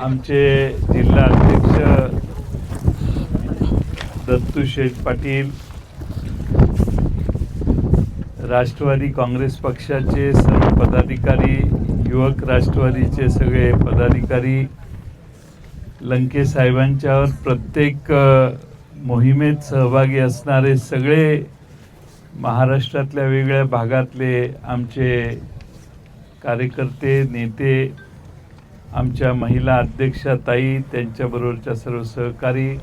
आमचे जिल्हा अध्यक्ष दत्तू शेठ पाटील राष्ट्रवादी काँग्रेस पक्षाचे सर्व पदाधिकारी युवक राष्ट्रवादीचे सगळे पदाधिकारी लंके साहेबांच्यावर प्रत्येक मोहिमेत सहभागी असणारे सगळे महाराष्ट्रातल्या वेगळ्या भागातले आमचे कार्यकर्ते नेते आमच्या महिला अध्यक्षा ताई त्यांच्याबरोबरच्या सर्व सहकारी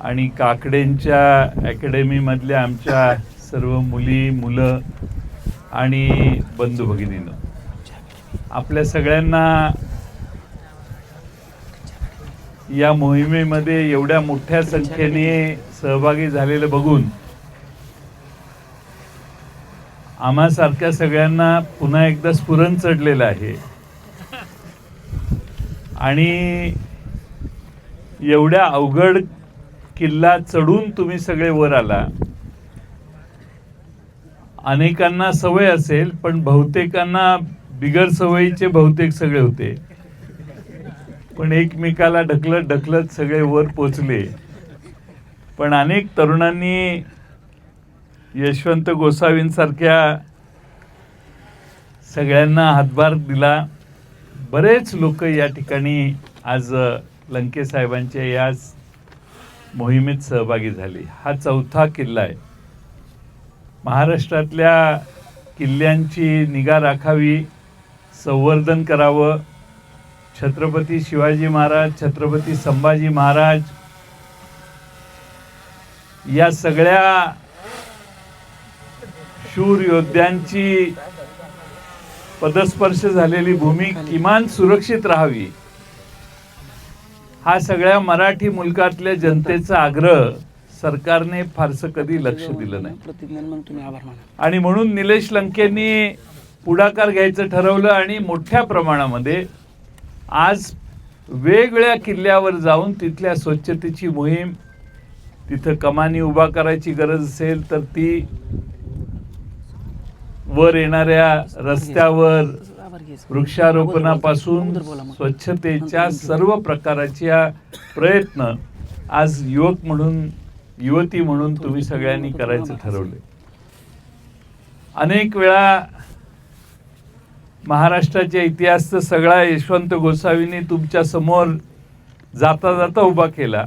आणि काकडेंच्या अकॅडमीमधल्या आमच्या सर्व मुली मुलं आणि बंधू भगिनीनं. आपल्या सगळ्यांना या मोहिमेमध्ये एवढ्या मोठ्या संख्येने सहभागी झालेलं बघून आम्हासारख्या सगळ्यांना पुन्हा एकदा स्फुरण चढलेलं आहे. आणि एवढ्या अवघड किल्ला चढून तुम्ही सगळे वर आला. अनेकांना सवय असेल पण बहुतेकांना बिगर सवयीचे बहुतेक सगळे होते. पण एकमेकाला ढकलत ढकलत सगळे वर पोचले. पण अनेक तरुणांनी यशवंत गोसावींसारख्या सगळ्यांना हातभार दिला. बरेच लोक या ठिकाणी आज लंके साहेबांच्या याच मोहिमेत सहभागी झाली. हा चौथा किल्ला आहे. महाराष्ट्रातल्या किल्ल्यांची निगा राखावी संवर्धन करावं. छत्रपती शिवाजी महाराज छत्रपती संभाजी महाराज या सगळ्या शूर योद्ध्यांची पदस्पर्श झालेली भूमी किमान सुरक्षित राहावी. हा सगळ्या मराठी मुलकातल्या जनतेचा आग्रह सरकारने फारसं कधी लक्ष दिलं नाही. आणि म्हणून निलेश लंकेंनी पुढाकार घ्यायचं ठरवलं आणि मोठ्या प्रमाणामध्ये आज वेगवेगळ्या किल्ल्यावर जाऊन तिथल्या स्वच्छतेची मोहीम तिथं कमानी उभा करायची गरज असेल तर ती वर येणाऱ्या रस्त्यावर वृक्षारोपणापासून स्वच्छतेच्या सर्व प्रकारच्या प्रयत्न आज युवक म्हणून युवती म्हणून तुम्ही सगळ्यांनी करायचं ठरवले अनेक वेळा महाराष्ट्राच्या इतिहासचा सगळा यशवंत गोसावींनी तुमच्यासमोर जाता जाता उभा केला.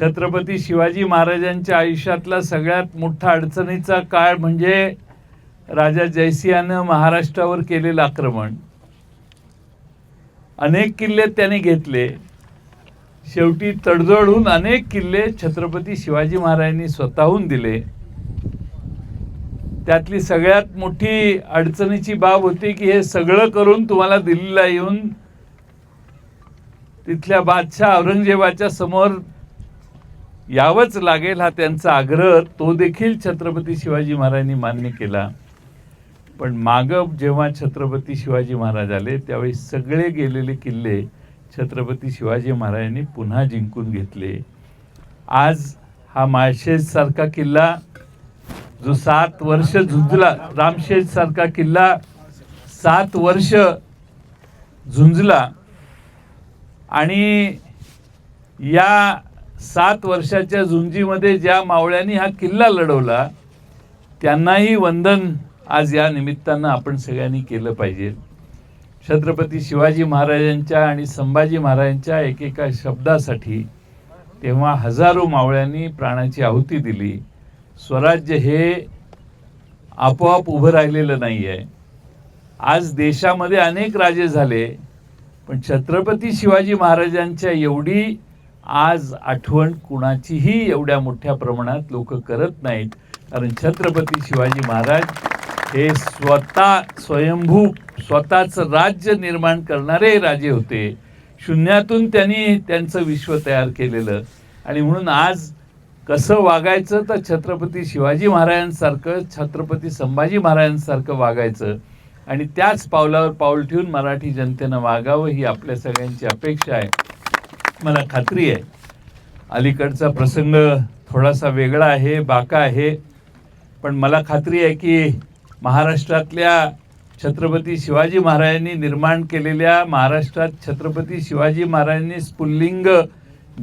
छत्रपती शिवाजी महाराजांच्या आयुष्यातला सगळ्यात मोठा अडचणीचा काळ म्हणजे राजा जयसिंहानं महाराष्ट्रावर केलेलं आक्रमण. अनेक किल्ले त्याने घेतले. शेवटी तडजोड अनेक किल्ले छत्रपती शिवाजी महाराजांनी स्वतःहून दिले. त्यातली सगळ्यात मोठी अडचणीची बाब होती की हे सगळं करून तुम्हाला दिल्लीला येऊन तिथल्या बादशाह औरंगजेबाच्या समोर यावंच लागेल हा त्यांचा आग्रह. तो देखील छत्रपती शिवाजी महाराजांनी मान्य केला. पण मागं जेव्हा छत्रपती शिवाजी महाराज आले त्यावेळी सगळे गेलेले किल्ले छत्रपती शिवाजी महाराजांनी पुन्हा जिंकून घेतले. आज हा माळशेजसारखा किल्ला जो सात वर्ष झुंजला रामशेजसारखा किल्ला सात वर्ष झुंजला आणि या सात वर्षाच्या झुंजीमध्ये ज्या मावळ्यांनी हा किल्ला लढवला त्यांनाही वंदन आज या निमित्तानं आपण सगळ्यांनी केलं पाहिजे. छत्रपती शिवाजी महाराजांच्या आणि संभाजी महाराजांच्या एकेका शब्दासाठी तेव्हा हजारो मावळ्यांनी प्राणाची आहुती दिली. स्वराज्य हे आपोआप उभं राहिलेलं नाही आहे आज देशामध्ये अनेक राजे झाले पण छत्रपती शिवाजी महाराजांच्या एवढी आज आठवण कुणाचीही एवढ्या मोठ्या प्रमाणात लोक करत नाहीत. कारण छत्रपती शिवाजी महाराज हे स्वतः स्वयंभू स्वतःचं राज्य निर्माण करणारे राजे होते. शून्यातून त्यांनी त्यांचं विश्व तयार केलेलं. आणि म्हणून आज कसं वागायचं तर छत्रपती शिवाजी महाराजांसारखं छत्रपती संभाजी महाराजांसारखं वागायचं. आणि त्याच पावलावर पाऊल ठेवून मराठी जनतेनं वागावं ही आपल्या सगळ्यांची अपेक्षा आहे. मला खात्री आहे. अलीकडचा प्रसंग थोडासा वेगळा आहे बाका आहे. पण मला खात्री आहे की महाराष्ट्रातल्या छत्रपती शिवाजी महाराजांनी निर्माण केलेल्या महाराष्ट्रात छत्रपती शिवाजी महाराजांनी स्फुल्लिंग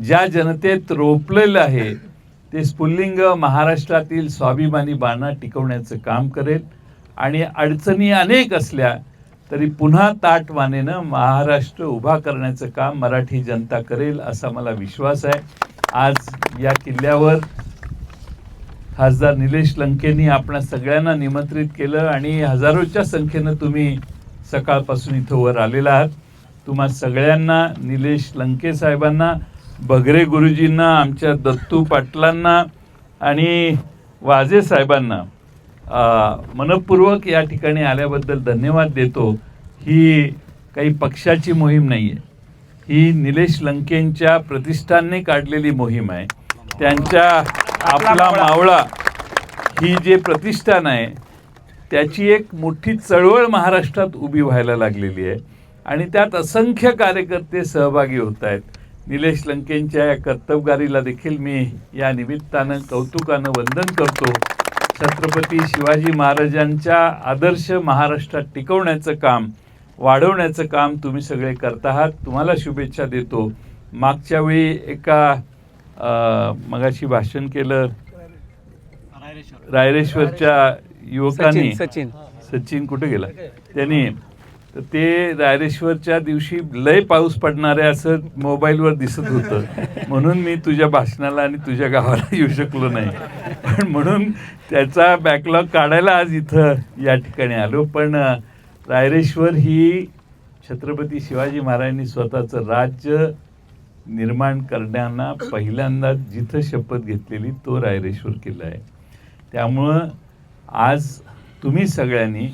ज्या जनतेत रोपलेलं आहे ते स्फुल्लिंग महाराष्ट्रातील स्वाभिमानी बाणा टिकवण्याचं काम करेल. आणि अडचणी अनेक असल्या तरी पुन्हा ताटवानेनं महाराष्ट्र उभा करण्याचं काम मराठी जनता करेल असा मला विश्वास आहे. आज या किल्ल्यावर खासदार निलेश लंकेंनी आपणा सगळ्यांना निमंत्रित केलं आणि हजारोच्या संख्येनं तुम्ही सकाळपासून इथं वर आलेला आहात. तुम्हा सगळ्यांना निलेश लंके साहेबांना बगरे गुरुजींना आमच्या दत्तू पाटलांना आणि वाजे साहेबांना मनपूर्वक या ठिकाणी आल्याबद्दल धन्यवाद देतो. ही काही पक्षाची मोहीम नाही आहे ही निलेश लंकेंच्या प्रतिष्ठानने काढलेली मोहीम आहे. त्यांच्या आपला मावळा ही जे प्रतिष्ठान आहे त्याची एक मोठी चळवळ महाराष्ट्रात उभी व्हायला लागलेली आहे. आणि त्यात असंख्य कार्यकर्ते सहभागी होत आहेत. निलेश लंकेंच्या या कर्तबगारीला देखील मी या निमित्तानं कौतुकानं वंदन करतो. छत्रपती शिवाजी महाराजांच्या आदर्श महाराष्ट्रात टिकवण्याचं काम वाढवण्याचं काम तुम्ही सगळे करत आहात. तुम्हाला शुभेच्छा देतो. मागच्या वेळी एका मगाशी भाषण केलं रायरेश्वरच्या युवकांनी. सचिन सचिन. कुठे गेला? त्यांनी. तर ते रायरेश्वरच्या दिवशी लय पाऊस पडणार आहे असं मोबाईलवर दिसत होतं. म्हणून मी तुझ्या भाषणाला आणि तुझ्या गावाला येऊ शकलो नाही. पण म्हणून त्याचा बॅकलॉग काढायला आज इथं या ठिकाणी आलो. पण रायरेश्वर ही छत्रपती शिवाजी महाराजांनी स्वतःचं राज्य निर्माण करण्याना पहिल्यांदा जिथं शपथ घेतलेली तो रायरेश्वर किल्ला आहे. त्यामुळं आज तुम्ही सगळ्यांनी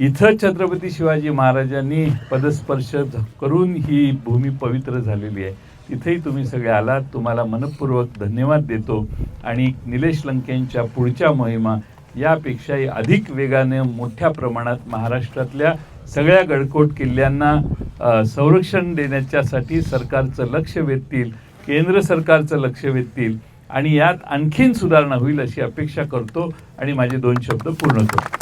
इथं छत्रपती शिवाजी महाराजांनी पदस्पर्श करून ही भूमी पवित्र झालेली आहे. तिथेही तुम्ही सगळे आलात. तुम्हाला मनपूर्वक धन्यवाद देतो. आणि निलेश लंकेंच्या पुढच्या मोहिमा यापेक्षाही अधिक वेगाने मोठ्या प्रमाणात महाराष्ट्रातल्या सगळ्या गडकोट किल्ल्यांना संरक्षण देण्याच्यासाठी सरकारचं लक्ष वेधतील केंद्र सरकारचं लक्ष वेधतील आणि यात आणखीन सुधारणा होईल अशी अपेक्षा करतो आणि माझे दोन शब्द पूर्ण करतो.